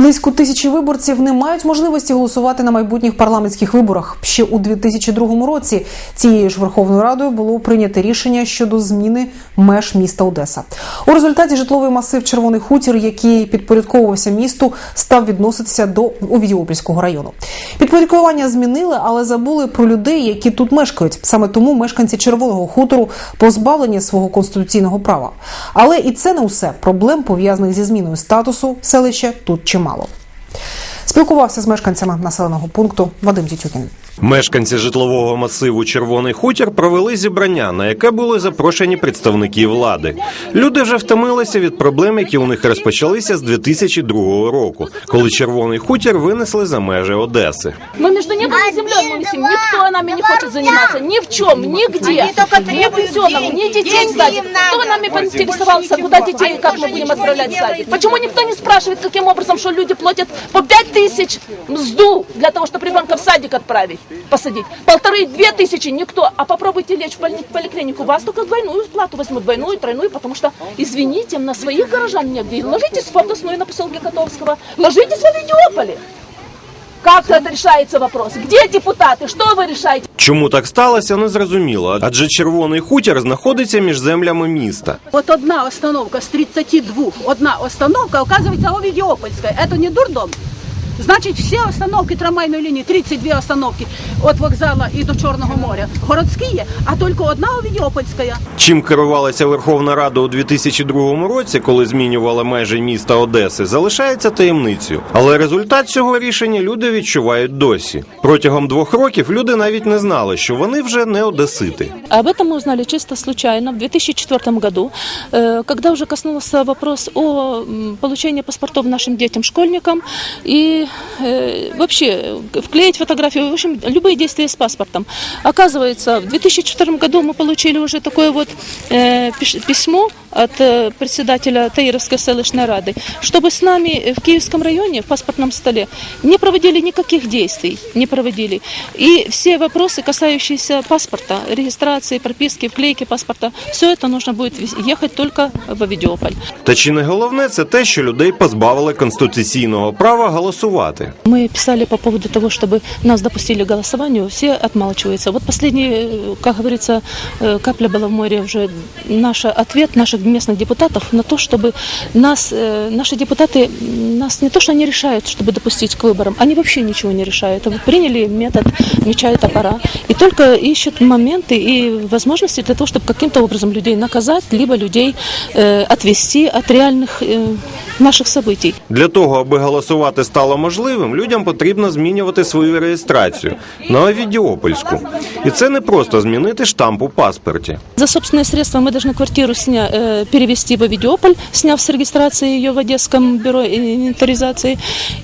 Близько тисячі виборців не мають можливості голосувати на майбутніх парламентських виборах. Ще у 2002 році цією ж Верховною Радою було прийнято рішення щодо зміни меж міста Одеса. У результаті житловий масив Червоний хутір, який підпорядковувався місту, став відноситися до Овідіопольського району. Підпорядкування змінили, але забули про людей, які тут мешкають. Саме тому мешканці Червоного хутору позбавлені свого конституційного права. Але і це не усе. Проблем пов'язаних зі зміною статусу селища тут чимало. Спілкувався з мешканцями населеного пункту Вадим Тютюкін. Мешканці житлового масиву Червоний хутір провели зібрання, на яке були запрошені представники влади. Люди вже втомилися від проблем, які у них розпочалися з 2002 року, коли Червоний хутір винесли за межі Одеси. Мы между небом и землей мы висим. Никто нами не хочет заниматься. Ни в чем, нигде. Ни пенсионному, ни детей в садик. Кто нами поинтересовался, куда детей и как мы будем отправлять в садик? Почему никто не спрашивает, каким образом, что люди платят по пять тысяч мзду для того, чтобы ребенка в садик отправить, посадить? Полторы-две тысячи никто. А попробуйте лечь в больни- поликлинику, вас только двойную плату возьмут, двойную, тройную, потому что, извините, на своих горожан негде. Ложитесь в Фотосную на поселке Котовского, ложитесь в Авидиополе. Как это решается вопрос? Где депутаты? Что вы решаете? Чому так сталося, не зрозуміло, адже Червоний хутір знаходиться між землями міста. Вот одна остановка с 32, одна остановка, оказывается, Овидиопольская. Это не дурдом. Значит, все остановки трамвайной линии, 32 остановки от вокзала и до Черного моря, городские, а только одна Овидиопольская. Чим керувалася Верховна Рада у 2002 році, коли змінювала межі міста Одеси, залишається таємницею. Але результат цього рішення люди відчувають досі. Протягом двох років люди навіть не знали, що вони вже не одесити. Об этом мы узнали чисто случайно в 2004 году, э, когда уже коснулся вопрос о м, получении паспортов нашим детям-школьникам и э, вообще э, вклеить фотографию, в общем, любые действия с паспортом. Оказывается, в 2004 году мы получили уже такое вот э, пиш- письмо от э, председателя Таировской селищной рады, чтобы с нами в Киевском районе в паспортном столе не проводили никаких действий, не проводили. И все вопросы, касающиеся паспорта, регистрации, прописки, вклейки паспорта, все это нужно будет вез- ехать только в Авидиополь. Та чи не головне це те, що людей позбавили конституційного права голосувати? Мы писали по поводу того, чтобы нас допустили к голосованию, все отмалчиваются. Вот последний, э, как говорится, э, капля была в море уже наш ответ наших местных депутатов на то, чтобы нас, э, наши депутаты, м, нас не то, что они решают, чтобы допустить к выборам, они вообще ничего не решают. Вот Приняли метод меча и топора и только ищут моменты и возможности для того, чтобы каким-то образом людей наказать, либо людей э, отвести от реальных э, наших событий. Для того, аби голосувати стало можливим, людям потрібно змінювати свою реєстрацію на Овідіопольську. І це не просто змінити штамп у паспорті. За собственные средства мы должны квартиру сня, э, перевести в Авидиополь, сняв с регистрации ее в Одесском бюро инвентаризации.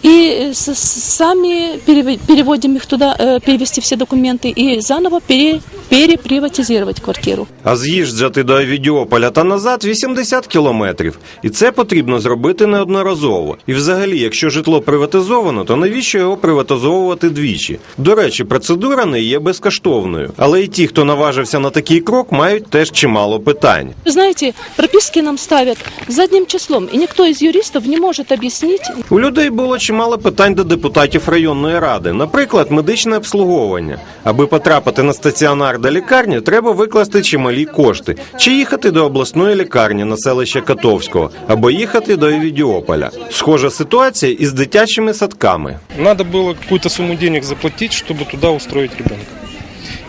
И э, с- с- сами перев- переводим их туда, э, перевести все документы и заново пере- переприватизировать квартиру. А з'їжджати до Авідіополя та назад 80 кілометрів. І це потрібно зробити неодноразово. І взагалі, якщо житло приватизовано, то навіщо його приватизовувати двічі? До речі, процедура не є безкоштовною. Але і ті, хто наважився на такий крок, мають теж чимало питань. Вы знаете, прописки нам ставят задним числом, и никто из юристов не может объяснить, У людей було чимало питань до депутатів районної ради, наприклад, медичне обслуговування. Аби потрапити на стаціонар до лікарні, треба викласти чималі кошти, чи їхати до обласної лікарні на селище Котовського, або їхати до Евідіополя. Схожа ситуація із дитячими садками. Надо было какую-то сумму денег заплатить, чтобы туда устроить ребенка.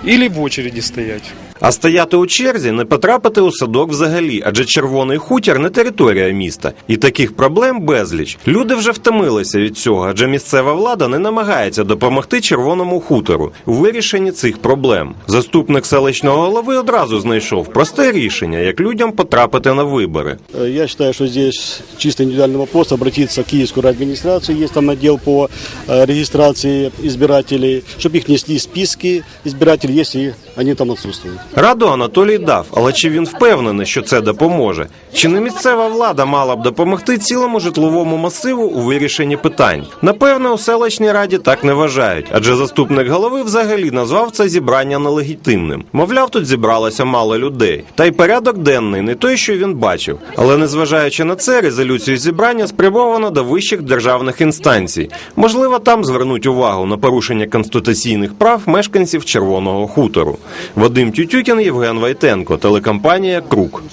Или в очереди стоять. А стояти у черзі не потрапити у садок взагалі, адже червоний хутір не територія міста. І таких проблем безліч. Люди вже втомилися від цього, адже місцева влада не намагається допомогти червоному хутору у вирішенні цих проблем. Заступник селищного голови одразу знайшов просте рішення, як людям потрапити на вибори. Э, Я считаю, что здесь чисто индивидуальный вопрос обратиться в Киевскую администрацию, есть там отдел по э, регистрации избирателей, чтобы их внесли в списки избирателей, если они там отсутствуют. Раду Анатолій дав, але чи він впевнений, що це допоможе? Чи не місцева влада мала б допомогти цілому житловому масиву у вирішенні питань? Напевно, у селищній раді так не вважають, адже заступник голови взагалі назвав це зібрання нелегітимним. Мовляв, тут зібралося мало людей. Та й порядок денний не той, що він бачив. Але незважаючи на це, резолюцію зібрання спрямовано до вищих державних інстанцій. Можливо, там звернуть увагу на порушення конституційних прав мешканців Червоного хутору. Вадим Тютюкін, Євген Вайтенко, телекомпанія Крук.